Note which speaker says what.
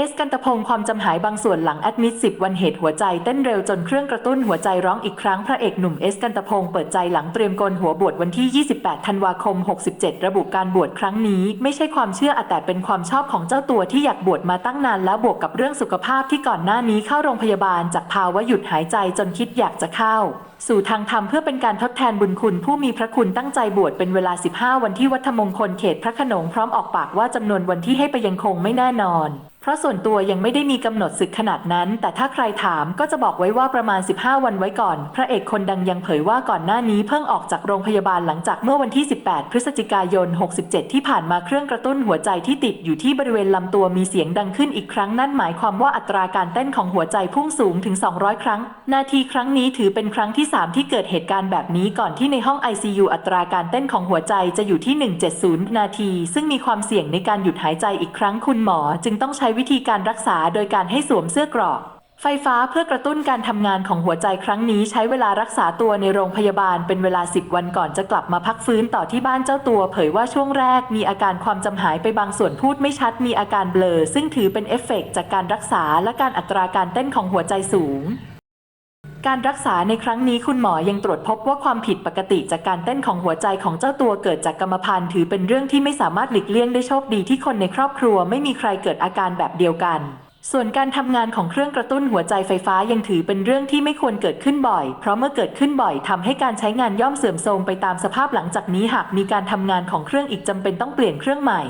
Speaker 1: เอสกันตะพงศ์ความจำหายบางส่วนหลังแอดมิด10วันเหตุหัวใจเต้นเร็วจนเครื่องกระตุ้นหัวใจร้องอีกครั้งพระเอกหนุ่มเอสกันตะพงศ์เปิดใจหลังเตรียมโกนหัวบวชวันที่ 28 ธันวาคม 67 ระบุการบวชครั้งนี้ ไม่ใช่ความเชื่อแต่เป็นความชอบของเจ้าตัวที่อยากบวชมาตั้งนานแล้วบวกกับเรื่องสุขภาพที่ก่อนหน้านี้เข้าโรงพยาบาลจากภาวะหยุดหายใจจนคิดอยากจะเข้าสู่ทางธรรมเพื่อเป็นการทดแทนบุญคุณผู้มีพระคุณตั้งใจบวชเป็นเวลา 15 วันที่วัดมงคลเขตพระขนงพร้อมออกปากว่าจำนวนวันที่ให้ไปยังคงไม่แน่นอนเพราะส่วนตัวยังไม่ได้มีกำหนดศึกขนาดนั้น แต่ถ้าใครถามก็จะบอกไว้ว่าประมาณ 15 วันไว้ก่อน พระเอกคนดังยังเผยว่าก่อนหน้านี้เพิ่งออกจากโรงพยาบาลหลังจากเมื่อวันที่ 18 พฤศจิกายน 67 ที่ผ่านมาเครื่องกระตุ้นหัวใจที่ติดอยู่ที่บริเวณลำตัวมีเสียงดังขึ้นอีกครั้งนั่นหมายความว่าอัตราการเต้นของหัวใจพุ่งสูงถึง 200 ครั้ง นาทีครั้งนี้ถือเป็นครั้งที่ 3 ที่เกิดเหตุการณ์แบบนี้ก่อนที่ในห้อง ICU อัตราการเต้นของหัวใจจะอยู่ที่ 170 นาที ซึ่งมีความเสี่ยงในการหยุดหายใจอีกครั้งคุณหมอ จึงต้องใช้วิธีการรักษาโดยการให้สวมเสื้อกรอก ไฟฟ้าเพื่อกระตุ้นการทำงานของหัวใจครั้งนี้ใช้เวลารักษาตัวในโรงพยาบาลเป็นเวลา 10 วันก่อนจะกลับมาพักฟื้นต่อที่บ้านเจ้าตัว เผยว่าช่วงแรกมีอาการความจำหายไปบางส่วนพูดไม่ชัดมีอาการเบลอ ซึ่งถือเป็นเอฟเฟกต์จากการรักษาและการอัตราการเต้นของหัวใจสูง การรักษาในครั้งนี้คุณหมอยังตรวจพบว่าความผิดปกติจากการเต้นของหัวใจของเจ้าตัวเกิดจากกรรมพันธุ์ถือเป็นเรื่องที่ไม่สามารถหลีกเลี่ยงได้โชคดีที่คนในครอบครัวไม่มีใครเกิดอาการแบบเดียวกัน ส่วนการทำงานของเครื่องกระตุ้นหัวใจไฟฟ้ายังถือเป็นเรื่องที่ไม่ควรเกิดขึ้นบ่อย เพราะเมื่อเกิดขึ้นบ่อยทำให้การใช้งานย่อมเสื่อมโทรมไปตามสภาพหลังจากนี้หากมีการทำงานของเครื่องอีกจำเป็นต้องเปลี่ยนเครื่องใหม่